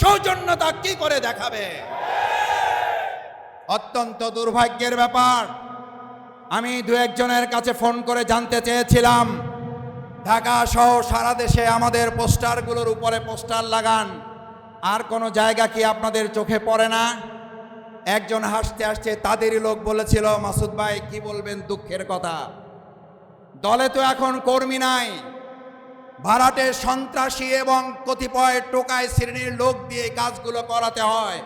সৌজন্যতা কি করে দেখাবে? অত্যন্ত দুর্ভাগ্যের ব্যাপার। আমি দু একজনের কাছে ফোন করে জানতে চেয়েছিলাম। ঢাকা সহ সারা দেশে আমাদের পোস্টারগুলোর উপরে পোস্টার লাগান। আর কোনো জায়গা কি আপনাদের চোখে পড়ে না? একজন হাসতে হাসতে তাদেরই লোক বলেছিল, মাসুদ ভাই, কি বলবেন দুঃখের কথা? দলে তো এখন কর্মী নাই। ভাড়াটে সন্ত্রাসী এবং কতিপয় টোকায় শ্রেণির লোক দিয়ে কাজগুলো করাতে হয়।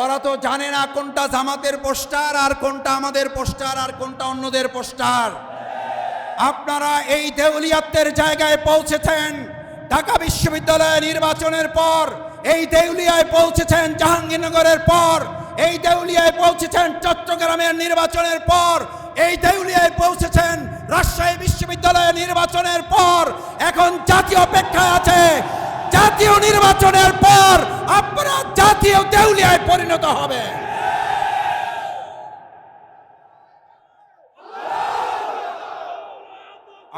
ওরা তো জানে না কোনটা জামাতের পোস্টার আর কোনটা আমাদের পোস্টার আর কোনটা অন্যদের পোস্টার। আপনারা এই দেউলিয়াত্বের জায়গায় পৌঁছেছেন। ঢাকা বিশ্ববিদ্যালয় নির্বাচনের পর, এই দেউলিয়ায় পৌঁছেছেন জাহাঙ্গীরনগরের পর, এই দেউলিয়ায় পৌঁছেছেন চট্টগ্রামের নির্বাচনের পর এই দেউলিয়ায় পৌঁছেছেন রাজশাহী বিশ্ববিদ্যালয়ের নির্বাচনের পর, এখন জাতীয় অপেক্ষায় আছে। জাতীয় নির্বাচনের পর আপনারা জাতীয় দেউলিয়ায় পরিণত হবে।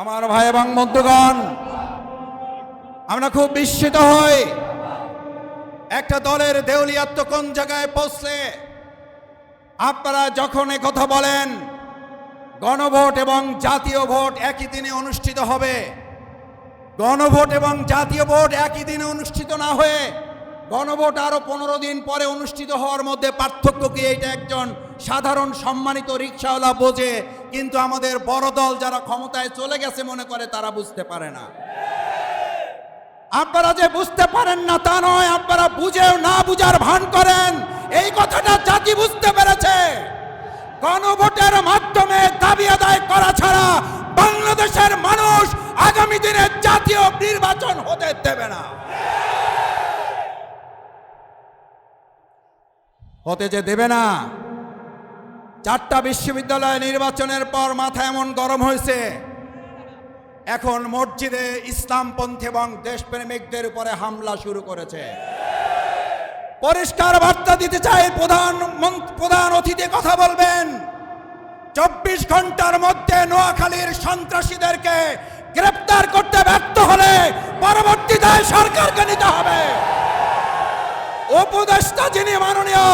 আমার ভাই এবং বন্ধুগণ, আমরা খুব বিস্মিত হই। একটা দলের দেউলিয়াত্ম কোন জায়গায় পৌঁছলে? আপনারা যখন কথা বলেন গণভোট এবং জাতীয় ভোট একই দিনে অনুষ্ঠিত হবে। গণভোট এবং জাতীয় ভোট একই দিনে অনুষ্ঠিত না হয়ে গণভোট আরও পনেরো দিন পরে অনুষ্ঠিত হওয়ার মধ্যে পার্থক্য কি? এইটা একজন সাধারণ সম্মানিত রিক্সাওয়ালা বোঝে, কিন্তু আমাদের বড় দল যারা ক্ষমতায় চলে গেছে মনে করে তারা বুঝতে পারে না। আপনারা যে বুঝতে পারেন না তা নয়, আপনারা বুঝেও না বুঝার ভান করেন। এই কথাটা জাতি বুঝতে পেরেছে। গণভোটের মাধ্যমে দাবি আদায় করা ছাড়া বাংলাদেশের মানুষ আগামী দিনে জাতীয় নির্বাচন হতে দেবে না। হতে যে দেবে না, চারটা বিশ্ববিদ্যালয় নির্বাচনের পর মাথা এমন গরম হয়েছে। এখন মসজিদে ইসলামপন্থী এবং দেশপ্রেমিকদের উপরে হামলা শুরু করেছে। পরিষ্কার বার্তা দিতে চাই প্রধান প্রধান অতিথি কথা বলবেন। চব্বিশ ঘণ্টার মধ্যে নোয়াখালীর সন্ত্রাসীদেরকে গ্রেপ্তার করতে ব্যর্থ হলে পরবর্তী দায় সরকারকে নিতে হবে। উপদেষ্টা যিনি মাননীয়,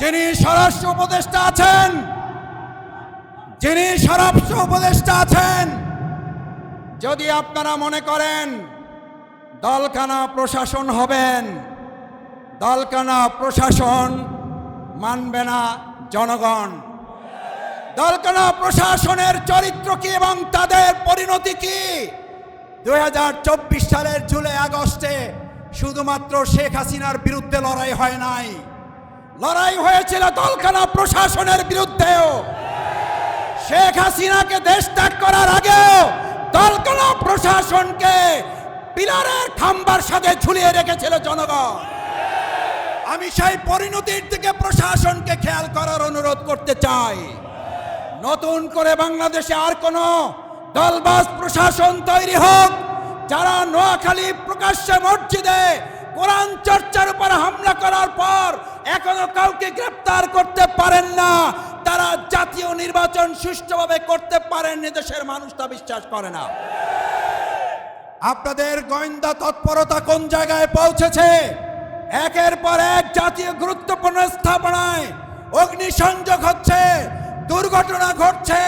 যিনি স্বরাষ্ট্র উপদেষ্টা আছেন, যিনি স্বরাষ্ট্র উপদেষ্টা আছেন যদি আপনারা মনে করেন দলখানা প্রশাসন হবেন, দলখানা প্রশাসন মানবে না জনগণ। দলকানা প্রশাসনের চরিত্র কি এবং তাদের পরিণতি কি? দু হাজার চব্বিশ সালের জুলাই আগস্টে শুধুমাত্র শেখ হাসিনার বিরুদ্ধে লড়াই হয় নাই। লড়াই হয়েছিল দলকানা প্রশাসনের বিরুদ্ধেও। শেখ হাসিনাকে দেশ ত্যাগ করার আগেও দলকানা প্রশাসনকে পিলারের খাম্বার সাথে ঝুলিয়ে রেখেছিল জনগণ। আমি সেই পরিণতির দিকে প্রশাসনকে খেয়াল করার অনুরোধ করতে চাই। নতুন করে বাংলাদেশে আর কোন দলবাস প্রশাসন তৈরি হোক, যারা নোয়াখালী প্রকাশ্যে মসজিদে কোরআন চর্চার উপর হামলা করার পর এখনও কাউকে গ্রেপ্তার করতে পারেন না তারা জাতীয় নির্বাচন সুষ্ঠুভাবে করতে পারেননি, দেশের মানুষ তা বিশ্বাস করে না। আপনাদের গোয়েন্দা তৎপরতা কোন জায়গায় পৌঁছেছে? একের পর এক জাতীয় গুরুত্বপূর্ণ স্থাপনায় অগ্নিসংযোগ হচ্ছে, দুর্ঘটনা ঘটছে।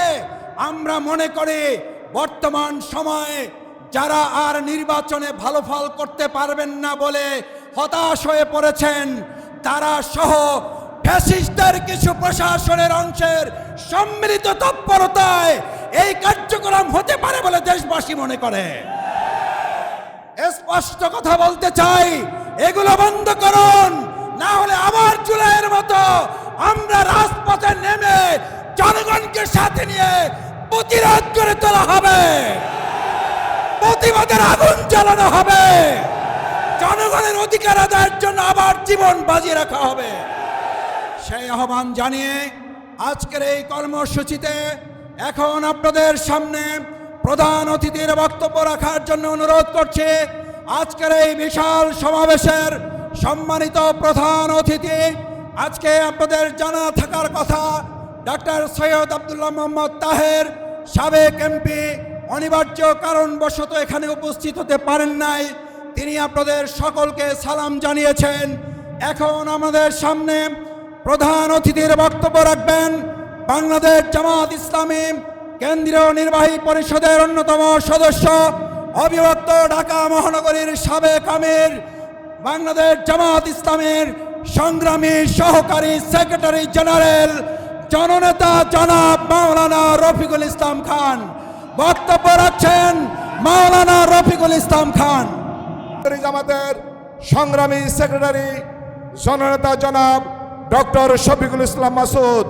আমরা মনে করি, বর্তমান সময়ে যারা আর নির্বাচনে ভালো ফল করতে পারবেন না বলে হতাশ হয়ে পড়েছেন, তারা সহ ফ্যাসিস্টদের কিছু প্রশাসনের অংশের সম্মিলিত তৎপরতায় এই কার্যক্রম হতে পারে বলে দেশবাসী মনে করে। স্পষ্ট কথা বলতে চাই, এগুলো বন্ধ করুন, না হলে আবার জুলাইয়ের মতো আমরা রাজপথে নেমে জনগণকে সাথে নিয়ে প্রতিরোধ করে তোলা হবে। প্রতিবাদের আগুন জ্বালানো হবে। জনগণের অধিকার আদায়ের জন্য আবার জীবন বাজিয়ে রাখা হবে। সেই আহ্বান জানিয়ে আজকের এই কর্মসূচিতে এখন আপনাদের সামনে প্রধান অতিথির বক্তব্য রাখার জন্য অনুরোধ করছি। আজকের এই বিশাল সমাবেশের সম্মানিত প্রধান অতিথি, আজকে আপনাদের জানা থাকার কথা, ডাক্তার সৈয়দ আবদুল্লাহ মোহাম্মদ তাহের, সাবেক এমপি, অনিবার্য কারণবশত এখানে উপস্থিত হতে পারেন নাই। তিনি আপনাদের সকলকে সালাম জানিয়েছেন। এখন আমাদের সামনে প্রধান অতিথির বক্তব্য রাখবেন বাংলাদেশ জামাত ইসলামী কেন্দ্রীয় নির্বাহী পরিষদের অন্যতম সদস্য অবিভক্ত ঢাকা মহানগরীর সাবেক আমির, বাংলাদেশ জামাত ইসলামের সংগ্রামী সহকারী সেক্রেটারি জেনারেল, জননেতা জনাব মাওলানা রফিকুল ইসলাম খান। বক্তব্য রাখছেন মাওলানা রফিকুল ইসলাম খান। জামাতের সংগ্রামী সেক্রেটারি, জননেতা জনাব ডক্টর শফিকুল ইসলাম মাসুদ।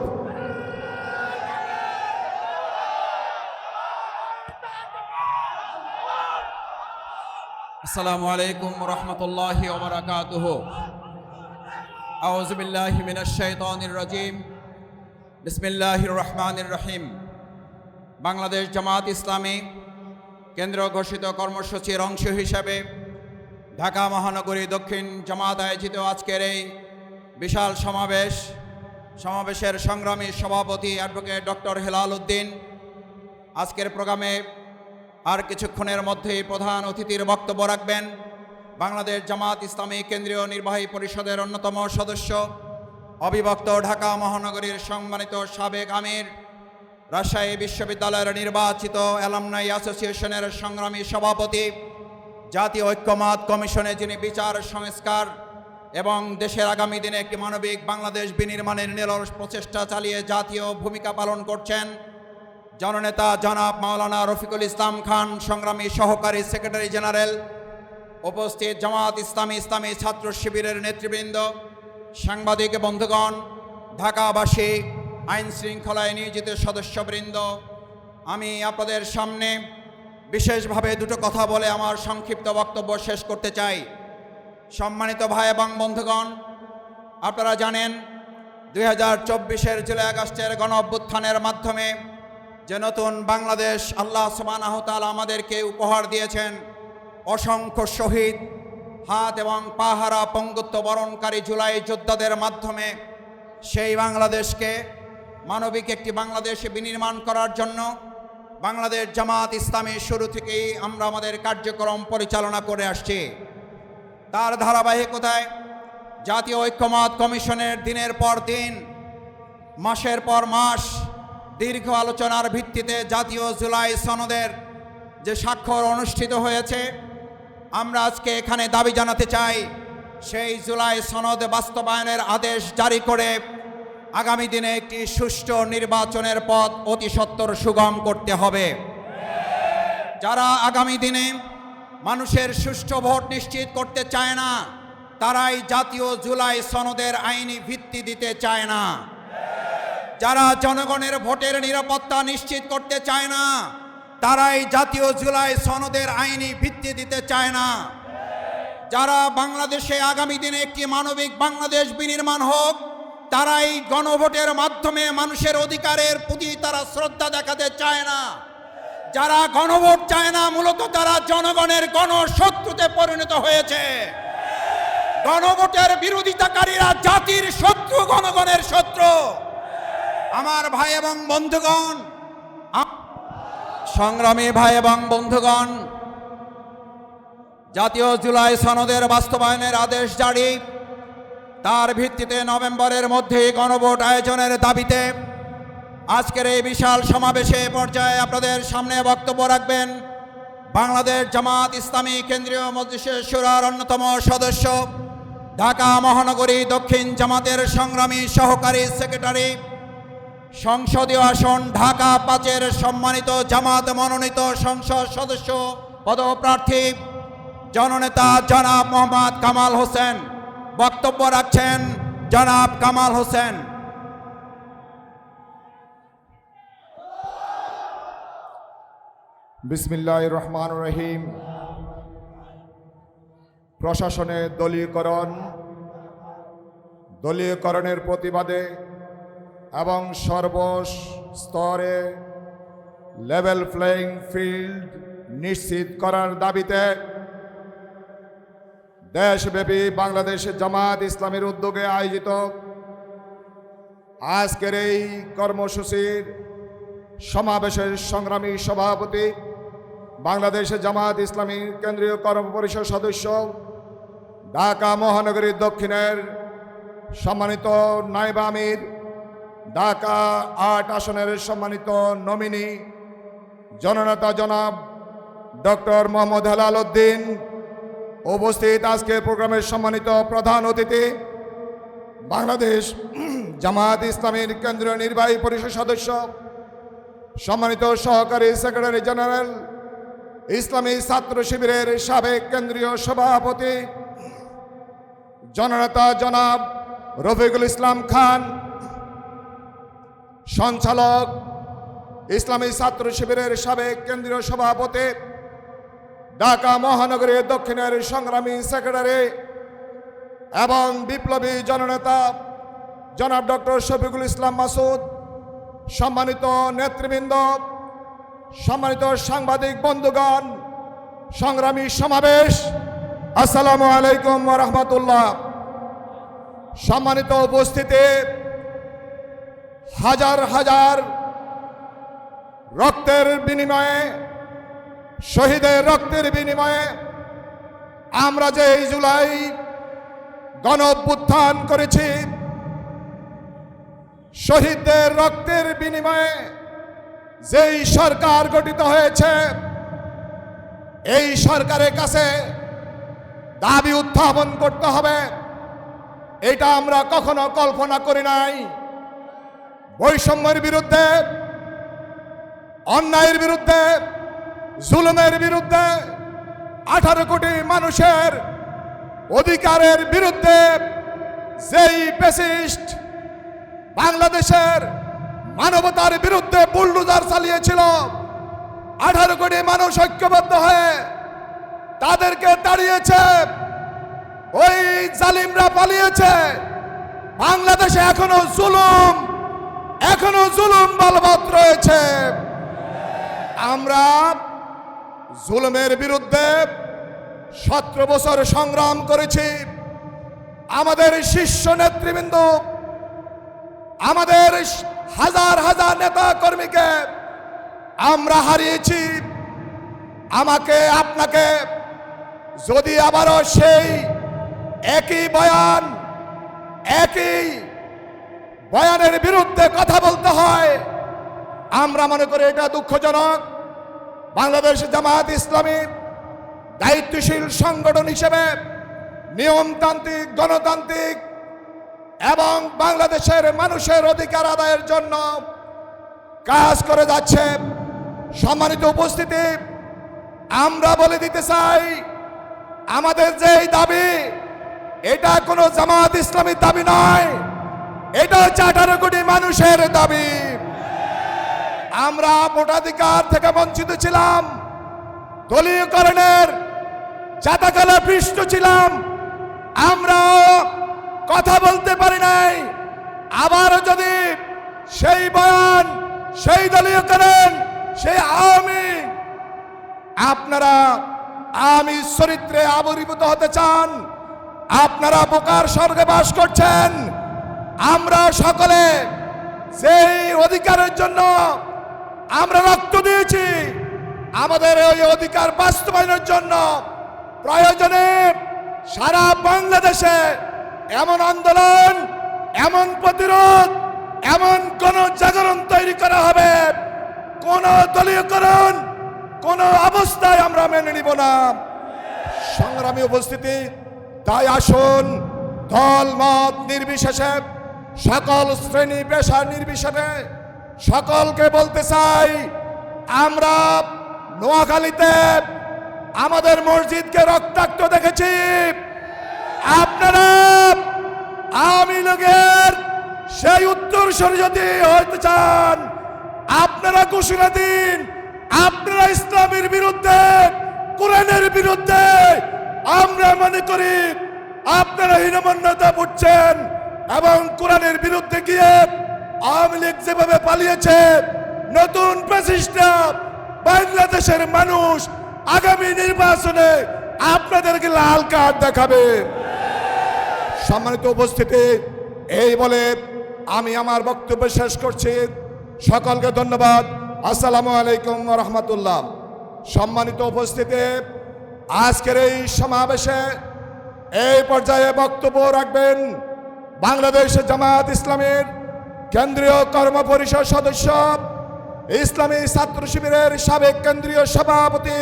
আসসালামু আলাইকুম রহমতুল্লাহ ওবরাকাতুহ আউযু বিল্লাহি মিনাশ শাইতানির রাজিম। বিসমিল্লাহির রহমানির রহিম। বাংলাদেশ জামাত ইসলামী কেন্দ্র ঘোষিত কর্মসূচির অংশ হিসাবে ঢাকা মহানগরী দক্ষিণ জামাত আয়োজিত আজকের এই বিশাল সমাবেশ, সমাবেশের সংগ্রামী সভাপতি অ্যাডভোকেট ডক্টর হেলাল উদ্দিন। আজকের প্রোগ্রামে আর কিছুক্ষণের মধ্যেই প্রধান অতিথির বক্তব্য রাখবেন বাংলাদেশ জামাত ইসলামী কেন্দ্রীয় নির্বাহী পরিষদের অন্যতম সদস্য, অবিভক্ত ঢাকা মহানগরীর সম্মানিত সাবেক আমির, রাজশাহী বিশ্ববিদ্যালয়ের নির্বাচিত অ্যালামনাই অ্যাসোসিয়েশনের সংগ্রামী সভাপতি, জাতীয় ঐক্যমত কমিশনে যিনি বিচার সংস্কার এবং দেশের আগামী দিনে একটি মানবিক বাংলাদেশ বিনির্মাণের নিরলস প্রচেষ্টা চালিয়ে জাতীয় ভূমিকা পালন করছেন জননেতা জনাব মাওলানা রফিকুল ইসলাম খান, সংগ্রামী সহকারী সেক্রেটারি জেনারেল, উপস্থিত জামাত ইসলামী ইসলামী ছাত্র শিবিরের নেতৃবৃন্দ, সাংবাদিক বন্ধুগণ, ঢাকাবাসী, আইন শৃঙ্খলায় নিয়োজিত সদস্যবৃন্দ। আমি আপনাদের সামনে বিশেষভাবে দুটো কথা বলে আমার সংক্ষিপ্ত বক্তব্য শেষ করতে চাই। সম্মানিত ভাই এবং বন্ধুগণ, আপনারা জানেন দুই হাজার চব্বিশের জুলাই আগস্টের গণ অভ্যুত্থানের মাধ্যমে যে নতুন বাংলাদেশ আল্লাহ সুবানাহতাল আমাদেরকে উপহার দিয়েছেন, অসংখ্য শহীদ, হাত এবং পাহারা পঙ্গুত্ব বরণকারী জুলাই যোদ্ধাদের মাধ্যমে সেই বাংলাদেশকে মানবিক একটি বাংলাদেশে বিনির্মাণ করার জন্য বাংলাদেশ জামাত ইসলামী শুরু থেকেই আমরা আমাদের কার্যক্রম পরিচালনা করে আসছি। তার ধারাবাহিকতায় জাতীয় ঐক্যমত কমিশনের দিনের পর দিন, মাসের পর মাস দীর্ঘ আলোচনার ভিত্তিতে জাতীয় জুলাই সনদের যে স্বাক্ষর অনুষ্ঠিত হয়েছে, আমরা আজকে এখানে দাবি জানাতে চাই, সেই জুলাই সনদ বাস্তবায়নের আদেশ জারি করে আগামী দিনে একটি সুষ্ঠু নির্বাচনের পথ অতি সত্বর সুগম করতে হবে। যারা আগামী দিনে মানুষের সুষ্ঠু ভোট নিশ্চিত করতে চায় না। তারাই জাতীয় জুলাই সনদের আইনি ভিত্তি দিতে চায় না। যারা জনগণের ভোটের নিরাপত্তা নিশ্চিত করতে চায় না, তারাই জাতীয় জুলাই সনদের আইনি ভিত্তি দিতে চায় না। যারা বাংলাদেশে আগামী দিনে একটি মানবিক বাংলাদেশ বিনির্মাণ হোক, তারাই গণভোটের মাধ্যমে মানুষের অধিকারের প্রতি তারা শ্রদ্ধা দেখাতে চায় না। যারা গণভোট চায় না, মূলত তারা জনগণের গণশত্রুতে পরিণত হয়েছে। গণভোটের বিরোধিতাকারীরা জাতির শত্রু, গণগণের শত্রু। আমার ভাই এবং বন্ধুগণ সংগ্রামী ভাই এবং বন্ধুগণ, জাতীয় জুলাই সনদের বাস্তবায়নের আদেশ জারি। তার ভিত্তিতে নভেম্বরের মধ্যে গণভোট আয়োজনের দাবিতে আজকের এই বিশাল সমাবেশে পর্যায়ে আপনাদের সামনে বক্তব্য রাখবেন বাংলাদেশ জামাত ইসলামী কেন্দ্রীয় মজলিসের সুরার অন্যতম সদস্য, ঢাকা মহানগরী দক্ষিণ জামাতের সংগ্রামী সহকারী সেক্রেটারি, সংসদীয় আসন ঢাকা পাঁচের সম্মানিত জামাত মনোনীত সংসদ সদস্য, পদপ্রার্থী, জননেতা জনাব মোহাম্মদ কামাল হোসেন। বক্তব্য রাখছেন জনাব কামাল হোসেন। বিসমিল্লাহ রহমান রহিম প্রশাসনে দলীয়করণ, দলীয়করণের প্রতিবাদে এবং সর্বস্তরে লেভেল প্লেয়িং ফিল্ড নিশ্চিত করার দাবিতে দেশব্যাপী বাংলাদেশ জামাত ইসলামের উদ্যোগে আয়োজিত আজকের এই কর্মসূচির সমাবেশের সংগ্রামী সভাপতি বাংলাদেশ জামাত ইসলামী কেন্দ্রীয় কর্ম পরিষদ সদস্য ঢাকা মহানগরীর দক্ষিণের সম্মানিত নায়েব আমির, ঢাকা আট আসনের সম্মানিত নমিনি জননেতা জনাব ডক্টর মোহাম্মদ হেলাল উদ্দিন। উপস্থিত আজকের প্রোগ্রামের সম্মানিত প্রধান অতিথি, বাংলাদেশ জামাত ইসলামীর কেন্দ্রীয় নির্বাহী পরিষদ সদস্য, সম্মানিত সহকারী সেক্রেটারি জেনারেল ইসলামী ছাত্র শিবিরের সাবেক কেন্দ্রীয় সভাপতি জননেতা জনাব রফিকুল ইসলাম খান, সঞ্চালক ইসলামী ছাত্র শিবিরের সাবেক কেন্দ্রীয় সভাপতি, ঢাকা মহানগরী দক্ষিণের সংগ্রামী সেক্রেটারি এবং বিপ্লবী জননেতা জনাব ডক্টর শফিকুল ইসলাম মাসুদ, সম্মানিত নেতৃবৃন্দ সম্মানিত সাংবাদিক বন্ধুগণ, সংগ্রামী সমাবেশ, আসসালামু আলাইকুম রহমতুল্লাহ। সম্মানিত উপস্থিতি, হাজার হাজার রক্তের বিনিময়ে, শহীদের রক্তের বিনিময়ে আমরা যে এই জুলাই গণ করেছি, শহীদদের রক্তের বিনিময়ে যেই সরকার গঠিত হয়েছে, এই সরকারের কাছে দাবি উত্থাপন করতে হবে। এটা আমরা কখনো কল্পনা করি নাই। বৈষম্যের বিরুদ্ধে, অন্যায়ের বিরুদ্ধে, জুলুমের বিরুদ্ধে আঠারো কোটি মানুষের অধিকারের বিরুদ্ধে যেই পেসিস্ট বাংলাদেশের মানবতার বিরুদ্ধে বুলডুজার চালিয়েছিল। আঠারো কোটি মানুষ ঐক্যবদ্ধ হয়ে তাদেরকে তাড়িয়েছে। ওই জালিমরা পালিয়েছে। বাংলাদেশে এখনও জুলুম এখনও জুলুম বলবৎ রয়েছে। আমরা জুলুমের বিরুদ্ধে সতেরো বছর সংগ্রাম করেছি। আমাদের শীর্ষ নেতৃবৃন্দ, আমাদের হাজার হাজার নেতা কর্মীকে আমরা হারিয়েছি। আমাকে, আপনাকে যদি আবারও সেই একই বয়ান, একই বয়ানের বিরুদ্ধে কথা বলতে হয়, আমরা মনে করি এটা দুঃখজনক। বাংলাদেশ জামায়াত ইসলামী দায়িত্বশীল সংগঠন হিসেবে নিয়মতান্ত্রিক, গণতান্ত্রিক এবং বাংলাদেশের মানুষের অধিকার আদায়ের জন্য কাজ করে যাচ্ছে। সম্মানিত উপস্থিতি, আমরা বলে দিতে চাই, আমাদের যে এই দাবি, এটা কোনো জামাত ইসলামীর দাবি নয়, এটা হচ্ছে আঠারো কোটি মানুষের দাবি। আমরা ভোটাধিকার থেকে বঞ্চিত ছিলাম, দলীয়করণের জাতাকালে পৃষ্ঠ ছিলাম আমরা কথা বলতে পারি নাই। আবারও যদি সেই বয়ান, সেই দলীয় করেন, সেই আওয়ামী, আপনারা আমি চরিত্রে আবির্ভূত হতে চান, আপনারা বোকার স্বর্গে বাস করছেন, আমরা সকলে সেই অধিকারের জন্য আমরা রক্ত দিয়েছি, আমাদের ওই অধিকার বাস্তবায়নের জন্য প্রয়োজনে সারা বাংলাদেশে এমন আন্দোলন, এমন প্রতিরোধ, এমন কোন জাগরণ তৈরি করা হবে। কোন দলীয়করণ, কোন অবস্থায় আমরা মেনে নিব না। সংগ্রামী উপস্থিতি, তাই আসুন, দল, মত নির্বিশেষে, সকল শ্রেণি পেশা নির্বিশেষে, সকলকে বলতে চাই, আমরা নোয়াখালীতে আমাদের মসজিদকে রক্তাক্ত সেই উত্তর যদি হইতে চান, আপনারা ঘোষণা দিন, আপনারা ইসলামের বিরুদ্ধে, কোরআনের বিরুদ্ধে, আমরা মনে করি আপনারা হীনমন্যতা বুঝছেন এবং কোরআনের বিরুদ্ধে গিয়ে আওয়ামী লীগ যেভাবে পালিয়েছে, নতুন প্রতিষ্ঠা বাংলাদেশের মানুষ আগামী নির্বাচনে আপনাদেরকে লাল কার্ড দেখাবে। সম্মানিত উপস্থিতি, এই বলে আমি আমার বক্তব্য শেষ করছি। সকলকে ধন্যবাদ। আসসালামু আলাইকুম রহমতুল্লাহ। সম্মানিত উপস্থিতি, আজকের এই সমাবেশে এই পর্যায়ে বক্তব্য রাখবেন বাংলাদেশ জামায়াত ইসলামের কেন্দ্রীয় কর্ম পরিষদ সদস্য, ইসলামী ছাত্র শিবিরের সাবেক কেন্দ্রীয় সভাপতি